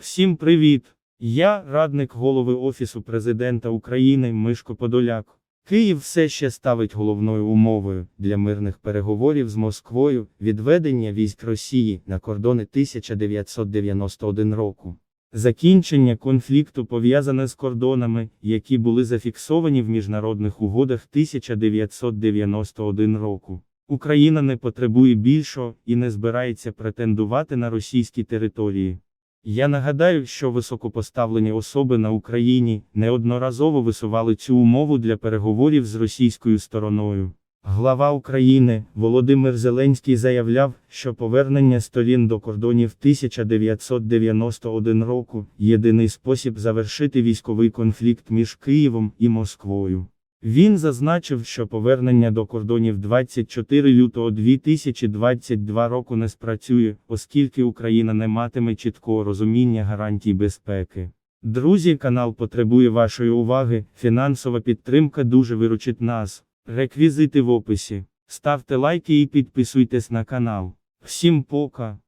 Всім привіт! Я радник голови Офісу президента України Мишко Подоляк. Київ все ще ставить головною умовою для мирних переговорів з Москвою відведення військ Росії на кордони 1991 року. Закінчення конфлікту пов'язане з кордонами, які були зафіксовані в міжнародних угодах 1991 року. Україна не потребує більшого і не збирається претендувати на російські території. Я нагадаю, що високопоставлені особи на Україні неодноразово висували цю умову для переговорів з російською стороною. Глава України Володимир Зеленський заявляв, що повернення сторін до кордонів 1991 року єдиний спосіб завершити військовий конфлікт між Києвом і Москвою. Він зазначив, що повернення до кордонів 24 лютого 2022 року не спрацює, оскільки Україна не матиме чіткого розуміння гарантій безпеки. Друзі, канал потребує вашої уваги, фінансова підтримка дуже виручить нас. Реквізити в описі. Ставте лайки і підписуйтесь на канал. Всім пока!